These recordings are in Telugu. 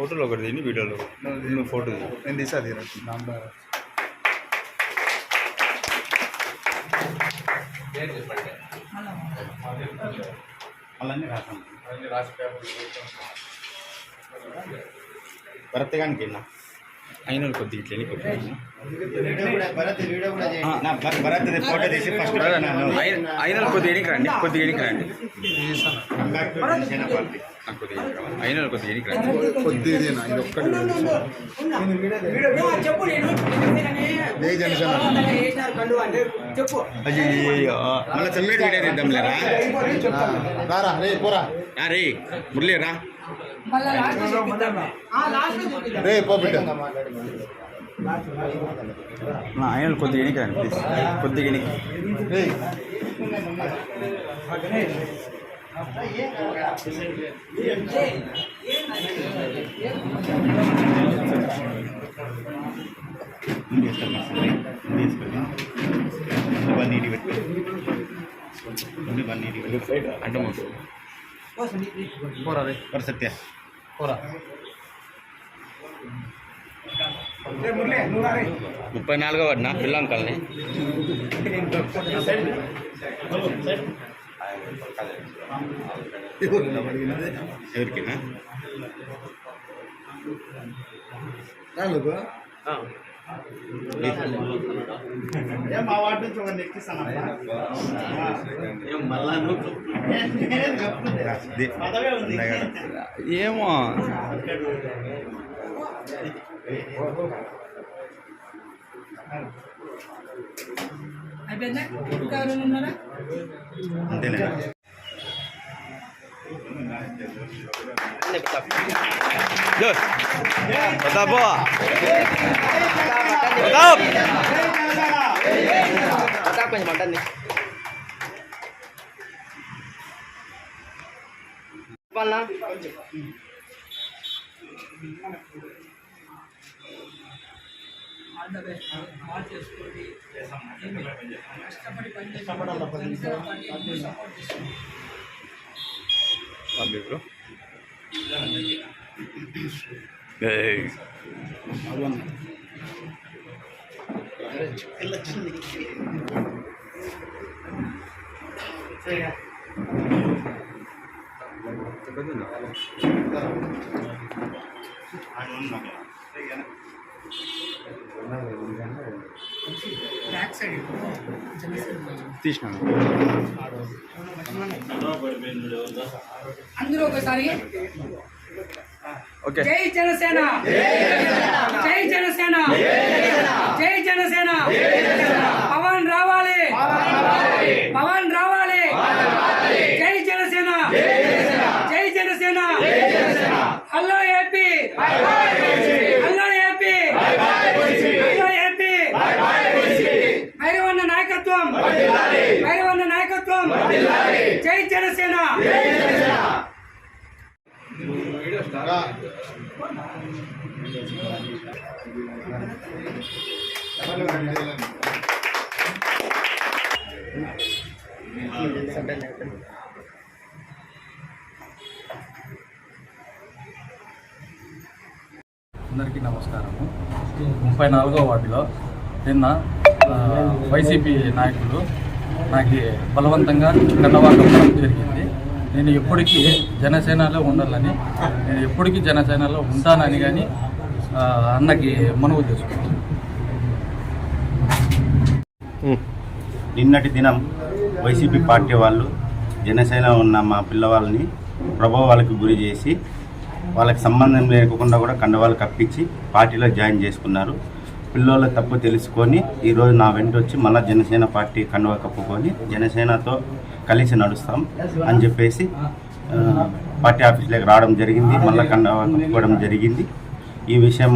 ఫోటోలో ఒకటి తిని వీడియోలో నువ్వు ఫోటో. నేను తీసా తీరా అలానే రాసాను భరత్ గానికి అయిన వాళ్ళు కొద్దిగా ఇట్లా వెళ్ళి కొద్దిగా ఆ, నా భ- భరత్ ఫోటో తీసి ఫస్ట్ అయిన కొద్దిగా ఎనికి రండి కొద్దిగా ఎనికి రండి నాకు కొద్దిగా ఎనికి రావాలి. అయిన వాళ్ళు కొద్దిగా ఎనికి రండి కొద్దిగా ఇదేనా? ఇది ఒక్కటి చెప్పు నేను జై జనసేన చెప్పు అయ్యో మళ్ళీ సెపరేట్ వీడియో తీద్దాం లేరా ఆ, రారా రే పోరా ఆ, రే మురళి రా మళ్ళా లాస్ట్ చూపిద్దాం ఆ లాస్ట్ చూపిద్దాం రే పో బిడ్డ ఆయన వాళ్ళు కొద్దిగా ఎనికి రండి ప్లీజ్ కొద్దిగా ఎనికి రే పోరా రే సత్య పోరా ముప్పై నాలుగో వాడినా పిల్లంకల్ని ఎవరికినా రాలుగు మా వార్డు నుంచి ఒక ఎక్కిస్తాను పదవే ఉంది ఏమో అయిపోయిందా? ఇంకా ఎవరైనా ఉన్నారా అంతేనా ప్రతాప్ ప్రతాప్. బెస్ట్ బాగా చేసుకోండి. కష్టపడి పని చేసి సపోర్ట్ చేస్తుంది అందరూ ఒకసారి. ఓకే. జై జనసేన. జై జనసేన. జై జనసేన పవన్ రావాలి పవన్ రావాలి జై జనసేన జై Janasena hello AP hello AP hello AP Bhairavanna నాయకత్వం. జై జనసేన. అందరికీ నమస్కారము. ముప్పై నాలుగో వార్డులో నిన్న వైసీపీ నాయకులు నాకు బలవంతంగా కండవా జరిగింది. నేను ఎప్పటికీ జనసేనలో ఉండాలని నేను ఎప్పటికీ జనసేనలో ఉంటానని కానీ అన్నకి మనవి చేసుకుంటాను నిన్నటి దినం వైసీపీ పార్టీ వాళ్ళు జనసేన ఉన్న మా పిల్లవాళ్ళని ప్రభావాలకు గురి చేసి వాళ్ళకి సంబంధం లేకుండా కూడా కండవాళ్ళు కప్పించి పార్టీలో జాయిన్ చేసుకున్నారు. పిల్లోళ్ళ తప్పు తెలుసుకొని ఈరోజు నా వెంట వచ్చి మళ్ళీ జనసేన పార్టీ కండువా కప్పుకొని జనసేనతో కలిసి నడుస్తాం అని చెప్పేసి పార్టీ ఆఫీస్లోకి రావడం జరిగింది మళ్ళీ కండువా కప్పుకోవడం జరిగింది. ఈ విషయం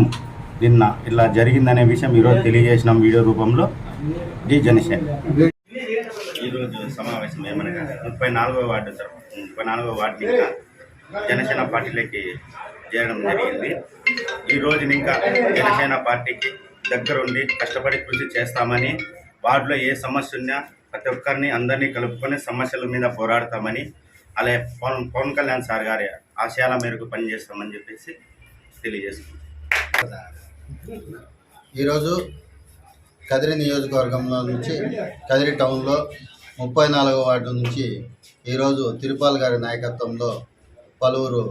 నిన్న ఇలా జరిగిందనే విషయం ఈరోజు తెలియజేసినాం వీడియో రూపంలో జీ జనసేన. ఈరోజు సమావేశం ఏమనగా ముప్పై నాలుగో వార్డు తరపు ముప్పై నాలుగో వార్డు ఇంకా జనసేన పార్టీలోకి చేరడం జరిగింది. ఈ రోజున ఇంకా జనసేన పార్టీకి దగ్గరుండి కష్టపడి కృషి చేస్తామని వార్డులో ఏ సమస్య ఉన్నా ప్రతి ఒక్కరిని అందరినీ కలుపుకొని సమస్యల మీద పోరాడతామని అలాగే పవన్ పవన్ కళ్యాణ్ సార్ గారి ఆశయాల మేరకు పనిచేస్తామని చెప్పేసి తెలియజేసుకుంటాం ఈరోజు కదిరి నియోజకవర్గంలో నుంచి కదిరి టౌన్లో ముప్పై నాలుగో వార్డు నుంచి ఈరోజు తిరుపాల్ గారి నాయకత్వంలో పలువురు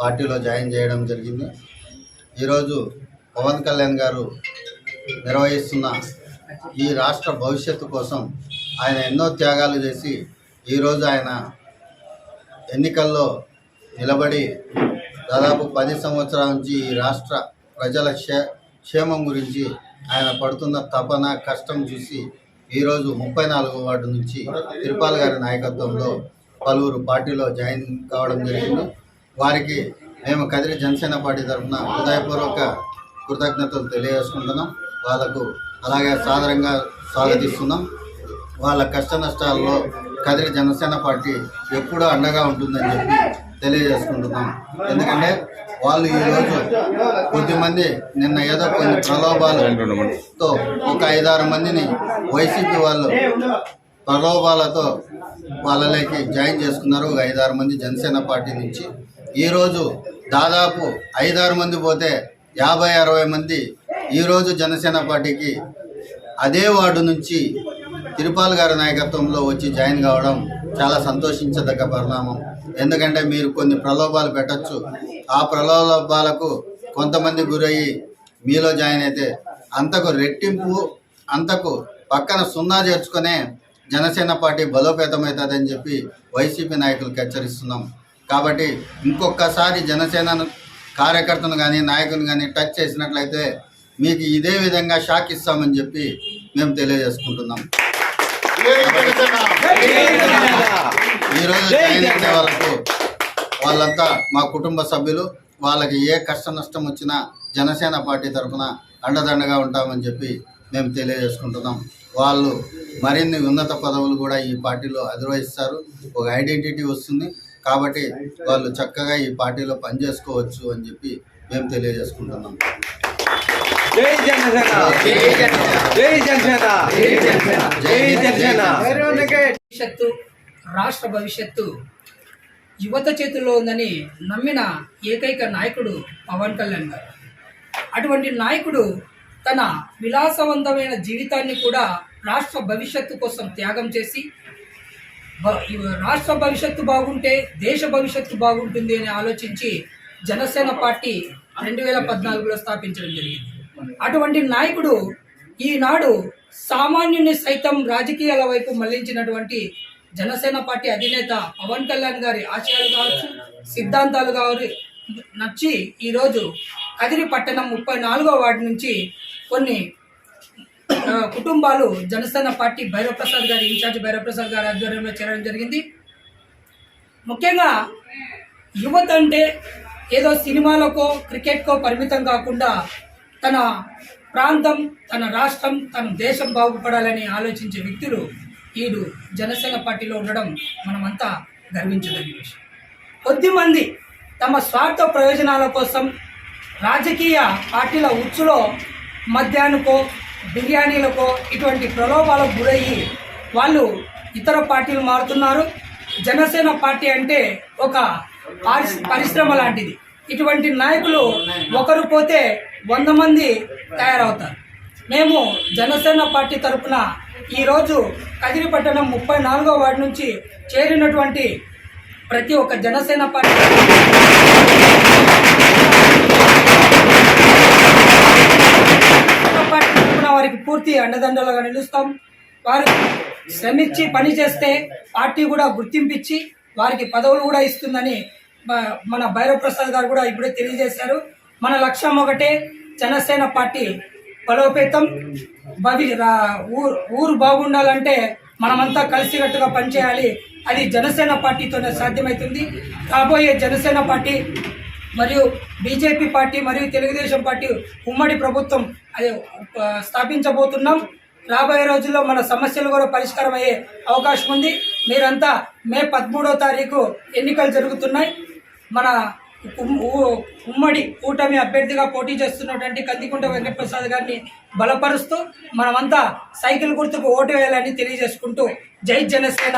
పార్టీలో జాయిన్ చేయడం జరిగింది. ఈరోజు పవన్ కళ్యాణ్ గారు నిర్వహిస్తున్న ఈ రాష్ట్ర భవిష్యత్తు కోసం ఆయన ఎన్నో త్యాగాలు చేసి ఈరోజు ఆయన ఎన్నికల్లో నిలబడి దాదాపు పది సంవత్సరాల నుంచి ఈ రాష్ట్ర ప్రజల క్షే క్షేమం గురించి ఆయన పడుతున్న తపన కష్టం చూసి ఈరోజు ముప్పై నాలుగో వార్డు నుంచి తిరుపాల్ గారి నాయకత్వంలో పలువురు పార్టీలో జాయిన్ కావడం జరిగింది. వారికి మేము కదిరి జనసేన పార్టీ తరఫున హృదయపూర్వక కృతజ్ఞతలు తెలియజేసుకుంటున్నాం. వాళ్ళకు అలాగే సాదరంగా స్వాగతిస్తున్నాం. వాళ్ళ కష్ట నష్టాల్లో కదిరి జనసేన పార్టీ ఎప్పుడూ అండగా ఉంటుందని చెప్పి తెలియజేసుకుంటున్నాం. ఎందుకంటే వాళ్ళు ఈరోజు కొద్దిమంది నిన్న ఏదో కొన్ని ప్రలోభాలతో ఒక ఐదారు మందిని వైసీపీ వాళ్ళు ప్రలోభాలతో వాళ్ళలోకి జాయిన్ చేసుకున్నారు. ఒక ఐదారు మంది జనసేన పార్టీ నుంచి. ఈరోజు దాదాపు ఐదారు మంది పోతే యాభై అరవై మంది ఈరోజు జనసేన పార్టీకి అదే వార్డు నుంచి తిరుపాల్ గారి నాయకత్వంలో వచ్చి జాయిన్ కావడం చాలా సంతోషించదగ్గ పరిణామం. ఎందుకంటే మీరు కొన్ని ప్రలోభాలు పెట్టచ్చు. ఆ ప్రలోభాలకు కొంతమంది గురయ్యి మీలో జాయిన్ అయితే అంతకు రెట్టింపు అంతకు పక్కన సున్నా చేర్చుకునే జనసేన పార్టీ బలోపేతమవుతుందని చెప్పి వైసీపీ నాయకులకు హెచ్చరిస్తున్నాం. కాబట్టి ఇంకొకసారి జనసేనను కార్యకర్తను కానీ నాయకుని కానీ టచ్ చేసినట్లయితే మీకు ఇదే విధంగా షాక్ ఇస్తామని చెప్పి మేము తెలియజేసుకుంటున్నాం. ఈరోజు అయిన వాళ్ళకు వాళ్ళంతా మా కుటుంబ సభ్యులు వాళ్ళకి ఏ కష్ట నష్టం వచ్చినా జనసేన పార్టీ తరఫున అండదండగా ఉంటామని చెప్పి మేము తెలియజేసుకుంటున్నాం. వాళ్ళు మరిన్ని ఉన్నత పదవులు కూడా ఈ పార్టీలో అధిరోహిస్తారు. ఒక ఐడెంటిటీ వస్తుంది. కాబట్టి వాళ్ళు చక్కగా ఈ పార్టీలో పనిచేసుకోవచ్చు అని చెప్పి మేము తెలియజేసుకుంటున్నాం. జై జనసేన! జై జనసేన! జై జనసేన! భవిష్యత్తు రాష్ట్ర భవిష్యత్తు యువత చేతుల్లో ఉందని నమ్మిన ఏకైక నాయకుడు పవన్ కళ్యాణ్ గారు. అటువంటి నాయకుడు తన విలాసవంతమైన జీవితాన్ని కూడా రాష్ట్ర భవిష్యత్తు కోసం త్యాగం చేసి రాష్ట్ర భవిష్యత్తు బాగుంటే దేశ భవిష్యత్తు బాగుంటుంది అని ఆలోచించి జనసేన పార్టీ రెండు వేల పద్నాలుగులో స్థాపించడం జరిగింది. అటువంటి నాయకుడు ఈనాడు సామాన్యుని సైతం రాజకీయాల వైపు మళ్ళించినటువంటి జనసేన పార్టీ అధినేత పవన్ కళ్యాణ్ గారి ఆశయాలు కావచ్చు సిద్ధాంతాలు కావచ్చు నచ్చి ఈరోజు కదిరి పట్టణం ముప్పై నాలుగో వార్డు నుంచి కొన్ని కుటుంబాలు జనసేన పార్టీ భైరవప్రసాద్ గారి ఇన్ఛార్జ్ భైరవప్రసాద్ గారి ఆధ్వర్యంలో చేరడం జరిగింది. ముఖ్యంగా యువత అంటే ఏదో సినిమాలకో క్రికెట్కో పరిమితం కాకుండా తన ప్రాంతం తన రాష్ట్రం తన దేశం బాగుపడాలని ఆలోచించే వ్యక్తులు ఈడు జనసేన పార్టీలో ఉండడం మనమంతా గర్వించదగిన విషయం. కొద్దిమంది తమ స్వార్థ ప్రయోజనాల కోసం రాజకీయ పార్టీల ఉచ్చులో మద్యానికో బిర్యానీలకో ఇటువంటి ప్రలోభాలకు గురయ్యి వాళ్ళు ఇతర పార్టీలు మారుతున్నారు. జనసేన పార్టీ అంటే ఒక పరిశ్రమ లాంటిది. ఇటువంటి నాయకులు ఒకరు పోతే వంద మంది తయారవుతారు. మేము జనసేన పార్టీ తరఫున ఈరోజు కదిరిపట్టణం ముప్పై నాలుగో వార్డు నుంచి చేరినటువంటి ప్రతి ఒక్క జనసేన పార్టీ జనసేన పార్టీ తరపున వారికి పూర్తి అండదండలుగా నిలుస్తాం. వారు శ్రమించి పని చేస్తే పార్టీ కూడా గుర్తింపిచ్చి వారికి పదవులు కూడా ఇస్తుందని మన భైరవ్ ప్రసాద్ గారు కూడా ఇప్పుడే తెలియజేశారు. మన లక్ష్యం ఒకటే జనసేన పార్టీ బలోపేతం. భవి రా- ఊరు ఊరు బాగుండాలంటే మనమంతా కలిసికట్టుగా పనిచేయాలి. అది జనసేన పార్టీతోనే సాధ్యమవుతుంది రాబోయే జనసేన పార్టీ మరియు బీజేపీ పార్టీ మరియు తెలుగుదేశం పార్టీ ఉమ్మడి ప్రభుత్వం అది స్థాపించబోతున్నాం. రాబోయే రోజుల్లో మన సమస్యలు కూడా పరిష్కారం అయ్యే అవకాశం ఉంది. మీరంతా మే పదమూడో తారీఖు ఎన్నికలు జరుగుతున్నాయి. మన ఉమ్మడి కూటమి అభ్యర్థిగా పోటీ చేస్తున్నటువంటి కందికుంట వెంకటప్రసాద్ గారిని బలపరుస్తూ మనమంతా సైకిల్ గుర్తుకు ఓటు వేయాలని తెలియజేసుకుంటూ జై జనసేన.